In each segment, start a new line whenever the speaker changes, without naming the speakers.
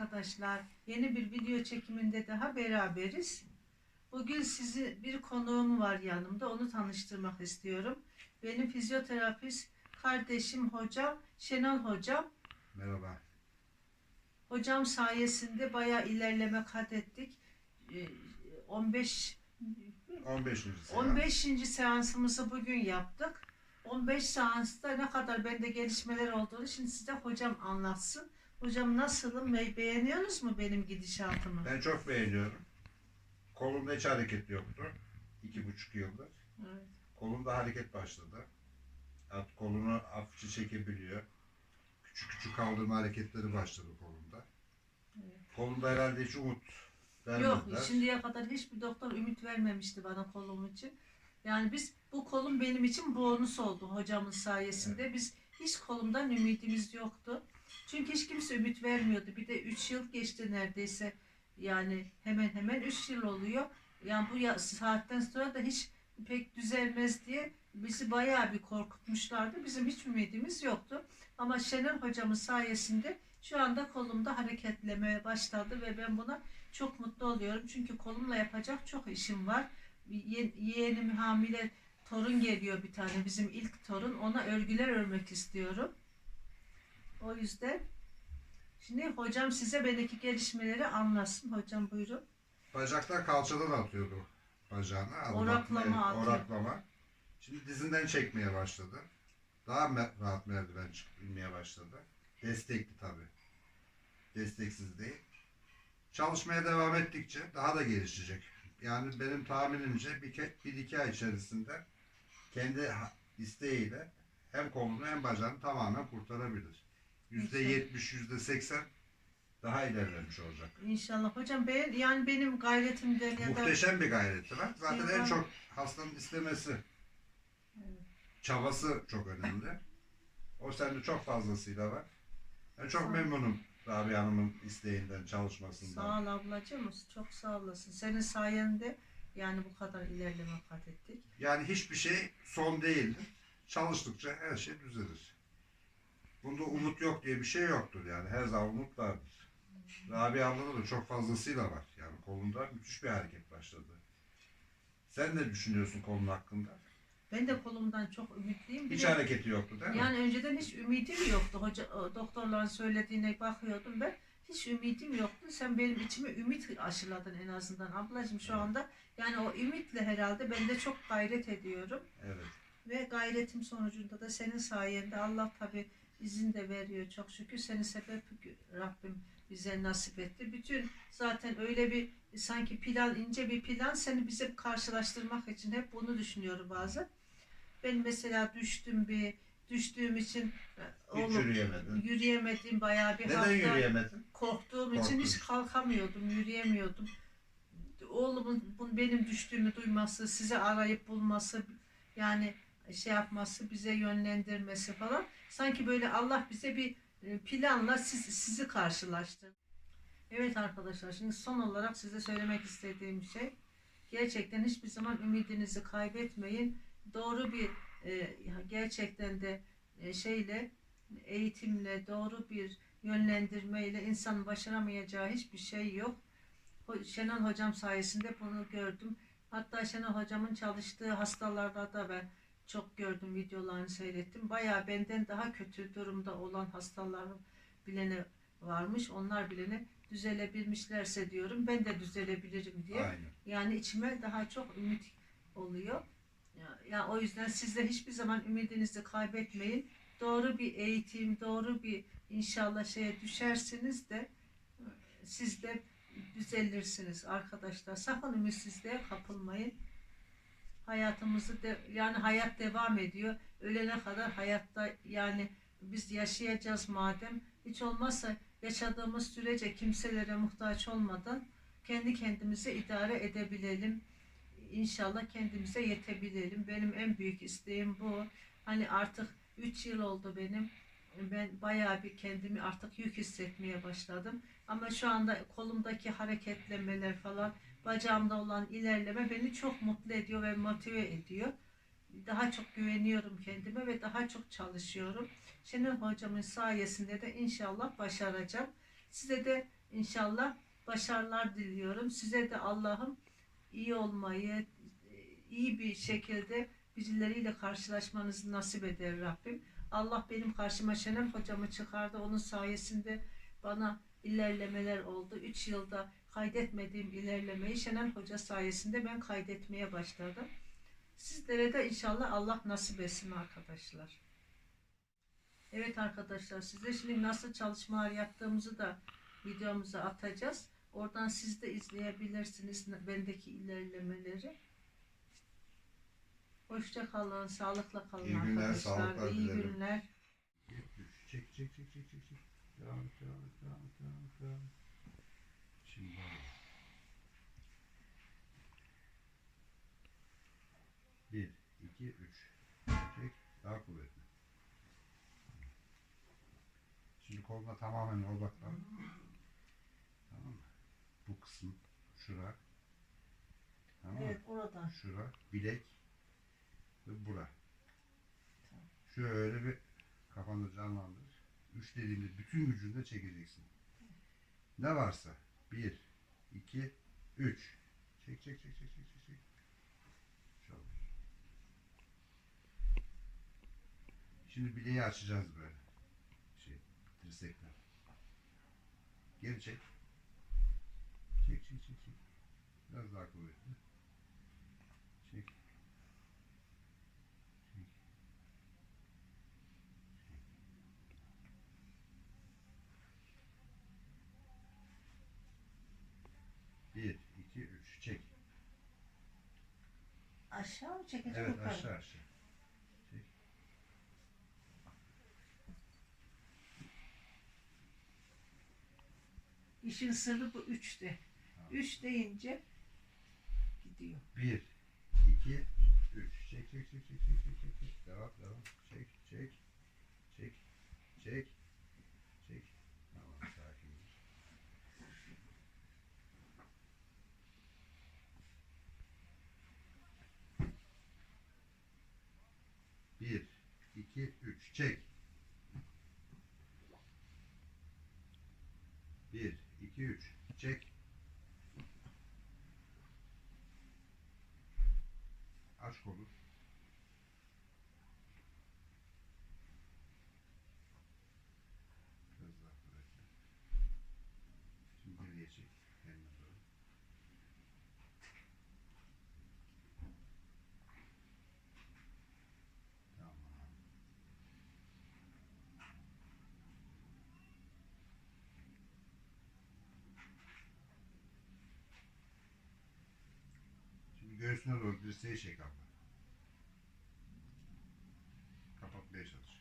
arkadaşlar. Yeni bir video çekiminde daha beraberiz. Bugün sizi bir konuğum var yanımda. Onu tanıştırmak istiyorum. Benim fizyoterapist kardeşim hocam Şenol hocam.
Merhaba.
Hocam sayesinde bayağı ilerleme kat ettik. Ee, 15
15. seans.
15. seansımızı bugün yaptık. 15 seansta ne kadar bende gelişmeler olduğunu şimdi size hocam anlatsın. Hocam nasılım? Be- Beğeniyorsunuz mu benim gidişatımı?
Ben çok beğeniyorum. Kolumda hiç hareket yoktu. İki buçuk yıldır.
Evet.
Kolumda hareket başladı. Artık kolunu hafifçe çekebiliyor. Küçük küçük kaldırma hareketleri başladı kolumda.
Evet.
Kolumda herhalde hiç umut
Yok
vermediler.
şimdiye kadar hiçbir doktor ümit vermemişti bana kolum için. Yani biz bu kolum benim için bonus oldu hocamın sayesinde. Biz hiç kolumdan ümidimiz yoktu. Çünkü hiç kimse ümit vermiyordu. Bir de 3 yıl geçti neredeyse. Yani hemen hemen 3 yıl oluyor. Yani bu saatten sonra da hiç pek düzelmez diye bizi bayağı bir korkutmuşlardı. Bizim hiç ümidimiz yoktu. Ama Şener hocamın sayesinde şu anda kolumda hareketlemeye başladı ve ben buna çok mutlu oluyorum. Çünkü kolumla yapacak çok işim var. Ye- yeğenim hamile torun geliyor bir tane bizim ilk torun. Ona örgüler örmek istiyorum. O yüzden şimdi hocam size benimki gelişmeleri anlatsın. Hocam buyurun.
Bacaklar kalçadan atıyordu bacağını.
Oraklama atıyor.
Oraklama. Şimdi dizinden çekmeye başladı. Daha rahat merdiven çık- inmeye başladı. Destekli tabi. Desteksiz değil. Çalışmaya devam ettikçe daha da gelişecek. Yani benim tahminimce bir, bir iki ay içerisinde kendi isteğiyle hem kolunu hem bacağını tamamen kurtarabilir. Yüzde yetmiş, yüzde seksen daha ilerlemiş olacak.
İnşallah. Hocam ben, yani benim gayretimden ya da
Muhteşem bir gayreti var. Zaten en çok hastanın istemesi, çabası çok önemli. O sende çok fazlasıyla var. Ben çok
Sağ
memnunum Rabia Hanım'ın isteğinden, çalışmasından.
Sağ ol ablacığım. Çok sağ olasın. Senin sayende yani bu kadar ilerleme kat ettik.
Yani hiçbir şey son değildir. Çalıştıkça her şey düzelir. Bunda umut yok diye bir şey yoktur yani. Her zaman umut vardır. Rabia ablada da çok fazlasıyla var. Yani kolunda müthiş bir hareket başladı. Sen ne düşünüyorsun kolun hakkında?
Ben de kolumdan çok ümitliyim.
Hiç
de-
hareketi yoktu değil mi?
Yani önceden hiç ümidim yoktu. Hoca, doktorların söylediğine bakıyordum ben. Hiç ümidim yoktu. Sen benim içime ümit aşıladın en azından ablacığım şu
Evet.
anda. Yani o ümitle herhalde ben de çok gayret ediyorum.
Evet.
Ve gayretim sonucunda da senin sayende Allah tabi izin de veriyor çok şükür. Senin sebep Rabbim bize nasip etti. Bütün zaten öyle bir sanki plan ince bir plan seni bize karşılaştırmak için hep bunu düşünüyorum bazen. Ben mesela düştüm bir düştüğüm için e, oğlum
yürüyemedin.
yürüyemedim bayağı bir
Neden
hafta
yürüyemedin?
korktuğum için
Korktun.
hiç kalkamıyordum, yürüyemiyordum. Oğlumun bu- benim düştüğümü duyması, sizi arayıp bulması, yani şey yapması, bize yönlendirmesi falan. Sanki böyle Allah bize bir e, planla siz, sizi karşılaştı. Evet arkadaşlar, şimdi son olarak size söylemek istediğim şey, gerçekten hiçbir zaman ümidinizi kaybetmeyin. Doğru bir e, gerçekten de e, şeyle eğitimle doğru bir yönlendirmeyle insan başaramayacağı hiçbir şey yok. Şenol hocam sayesinde bunu gördüm. Hatta Şenol hocamın çalıştığı hastalarda da ben çok gördüm videolarını seyrettim. Bayağı benden daha kötü durumda olan hastaların bilene varmış. Onlar bilene düzelebilmişlerse diyorum ben de düzelebilirim diye.
Aynen.
Yani içime daha çok ümit oluyor. Ya, ya o yüzden siz de hiçbir zaman ümidinizi kaybetmeyin. Doğru bir eğitim, doğru bir inşallah şeye düşersiniz de siz de düzelirsiniz arkadaşlar. Sakın ümitsizliğe kapılmayın. Hayatımızı de, yani hayat devam ediyor. Ölene kadar hayatta yani biz yaşayacağız madem. Hiç olmazsa yaşadığımız sürece kimselere muhtaç olmadan kendi kendimize idare edebilelim. İnşallah kendimize yetebilelim. Benim en büyük isteğim bu. Hani artık 3 yıl oldu benim. Ben bayağı bir kendimi artık yük hissetmeye başladım. Ama şu anda kolumdaki hareketlemeler falan, bacağımda olan ilerleme beni çok mutlu ediyor ve motive ediyor. Daha çok güveniyorum kendime ve daha çok çalışıyorum. Şenol hocamın sayesinde de inşallah başaracağım. Size de İnşallah başarılar diliyorum. Size de Allah'ım iyi olmayı, iyi bir şekilde birileriyle karşılaşmanızı nasip eder Rabbim. Allah benim karşıma Şenem hocamı çıkardı. Onun sayesinde bana ilerlemeler oldu. 3 yılda kaydetmediğim ilerlemeyi Şenem Hoca sayesinde ben kaydetmeye başladım. Sizlere de inşallah Allah nasip etsin arkadaşlar. Evet arkadaşlar size şimdi nasıl çalışmalar yaptığımızı da videomuza atacağız. Oradan siz de izleyebilirsiniz bendeki ilerlemeleri. Hoşça kalın, sağlıkla kalın
İyi günler,
arkadaşlar.
sağlıklar
İyi
dilerim.
günler.
Çek çek çek çek çek. Devam et devam et devam et devam et devam et. Şimdi. Bir, iki, üç. Çek. Daha kuvvetli. Şimdi koluna tamamen odaklan. Tamam mı? Bu kısım. Şura. Tamam mı?
Evet oradan.
Şura, bilek ve bura. Şöyle bir kafanda canlandır. Üç dediğimde bütün gücünle çekeceksin. Ne varsa. Bir, iki, üç. Çek çek çek çek çek çek. Şimdi bileği açacağız böyle. Şey, dirsekler. Geri çek. Çek çek çek çek. Biraz daha kuvvetli. Çek. Çek. Bir, iki, üç. Çek.
Aşağı mı çekeceğim
Evet
yukarı?
aşağı aşağı. Çek.
İşin sırrı bu üçte.
Tamam.
Üç deyince gidiyor.
Bir, iki, üç. Çek çek çek çek çek çek çek. Devam devam. Çek. Çek. Çek. Çek. 2, 3. Çek. 1, 2, 3. Çek. Göğsüne doğru dirseği çek abla. Kapatmaya çalış.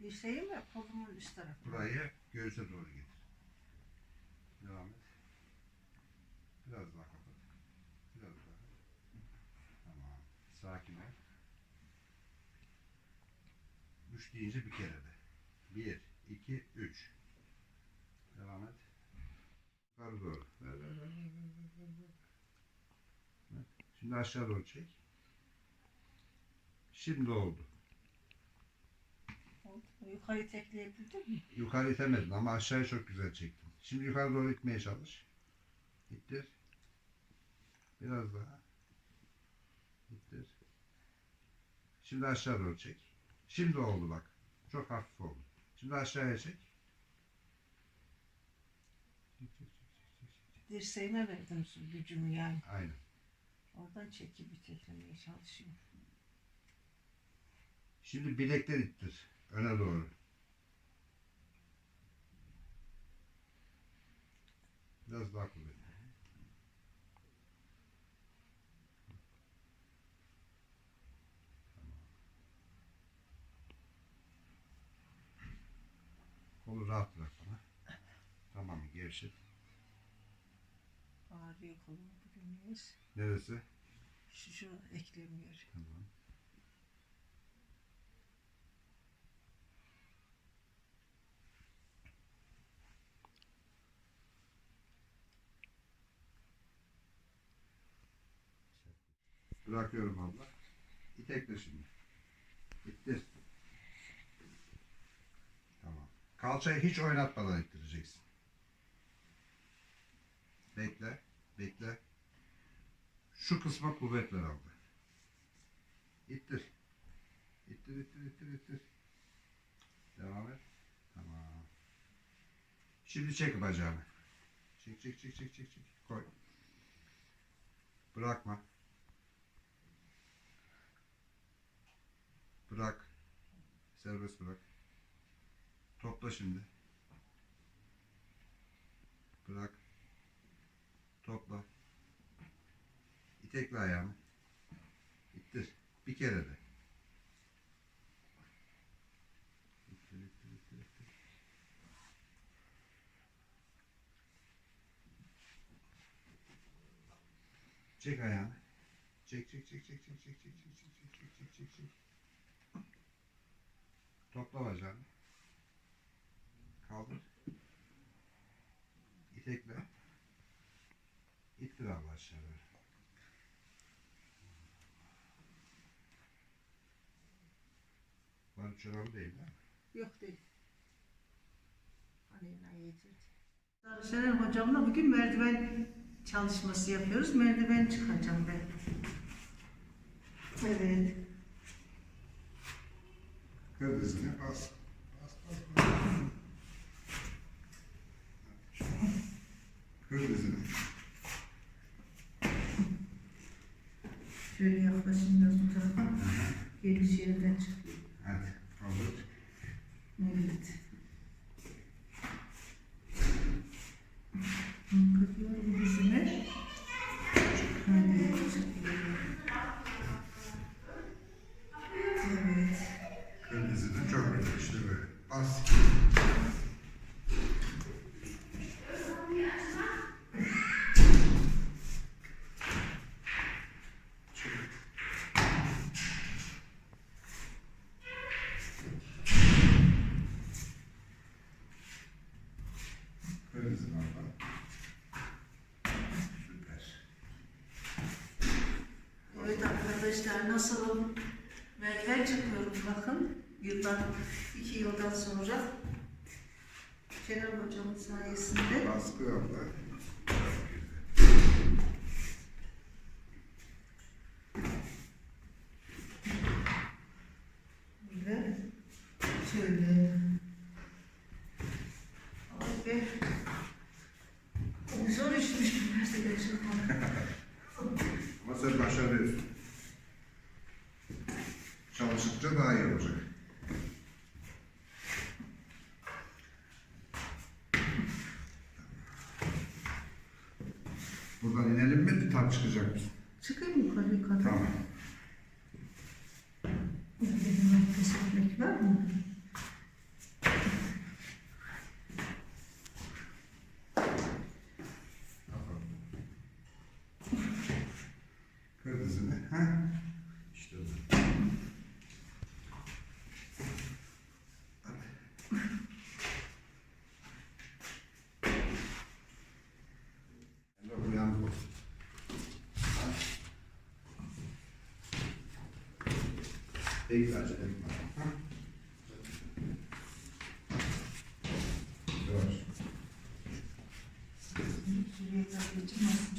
Dirseği mi? Kolumun üst tarafı.
Burayı göğüse doğru getir. Devam et. Biraz daha kapat. Biraz daha. Tamam. Sakin ol. Üç deyince bir kere de. Bir, iki, üç. Devam et. Yukarı doğru. Ver, ver, ver, ver, ver, ver, ver, ver. Evet. Şimdi aşağı doğru çek. Şimdi oldu.
Oldu? Yukarı tekleyebildin mi?
Yukarı itemedin ama aşağıya çok güzel çektin. Şimdi yukarı doğru itmeye çalış. İttir. Biraz daha. İttir. Şimdi aşağı doğru çek. Şimdi oldu bak. Çok hafif oldu. Şimdi aşağıya çek.
Dirseğime verdim gücümü yani.
Aynen.
Oradan çekip iteklemeye çalışıyorum.
Şimdi bilekler ittir. Öne doğru. Biraz daha kuvvetli. Kolu rahat bırak bana. Tamam gevşet.
Ağrıyor kolum bugün neyiz?
Neresi?
Şu, şu eklemiyor.
Tamam. Bırakıyorum abla. İtekle şimdi. İttir. Tamam. Kalçayı hiç oynatmadan ittireceksin. Bekle. Bekle. Şu kısma kuvvet ver abla. İttir. İttir, ittir, ittir, ittir. Devam et. Tamam. Şimdi çek bacağını. Çek, çek, çek, çek, çek, çek. Koy. Bırakma. Bırak. Serbest bırak. Topla şimdi. Bırak. Topla. İtekle ayağını. İttir. Bir kere de. İttir, ittir, ittir, ittir. Çek ayağını. Çek, çek, çek, çek, çek, çek, çek, çek, çek, çek, çek, çek, çek, çek. Topla bacağını. Kaldır. İtekle. İttir abi aşağı çorabı değil mi?
Yok değil. Aleyna yedirdi. Şener hocamla bugün merdiven çalışması yapıyoruz. Merdiven çıkacağım ben. Evet.
Kır dizini bas. Bas bas bas. Kır
Şöyle yaklaşayım biraz bu tarafa. Geliş yerinden çıkıyor.
Hadi. Olur.
Evet. Kırıyorum dizimi. Hadi. Evet.
Kır dizini çok güzel işte böyle. Bas. Kır dizini abla. Süper.
Evet arkadaşlar nasıl merdiven çıkıyorum bakın. Yıldan, iki yıldan sonra. Kenan hocamın sayesinde.
Baskı.
Böyle. Şöyle. Ay be. Zor işmiş bu merdiven çıkmak.
Ama sen başarıyorsun. Çalıştıkça daha iyi olacak. Buradan Tam çıkacak mısın?
Çıkayım yukarı yukarı.
Tamam.
Benim ekmek var mı?
Yavaş.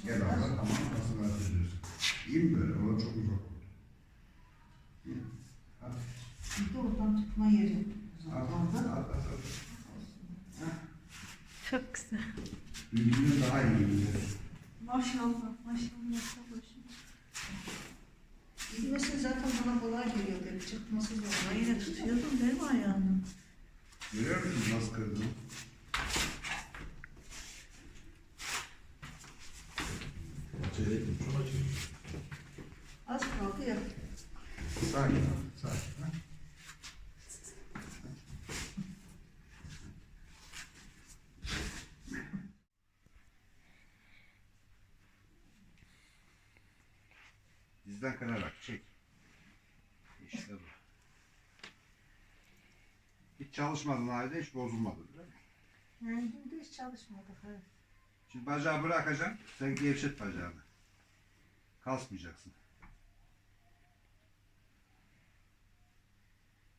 Gel abla tamam nasıl rahat ediyorsun? İyi mi böyle? O çok uzak oldu. İyi. Hadi.
Bir de oradan çıkma yeri.
At, at,
Orada.
at, at, at.
Çok güzel.
Dünkünden daha iyi
maşallah
Çekmesi zaten bana kolay geliyor. Böyle çıkması zor.
Ben yine tutuyordum değil mi ayağımı?
Görüyor musun nasıl kırdım?
Az kaldı ya.
Sakin. Dizden kırarak çek. İşte bu. Hiç çalışmadın halde hiç bozulmadı değil mi?
Yani dün de hiç çalışmadık. Evet.
Şimdi bacağı bırakacaksın. Sen gevşet bacağını. Kasmayacaksın.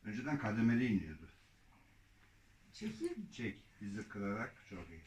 Önceden kademeli iniyordu.
Çekeyim mi?
Çek. Dizi kırarak çok iyi.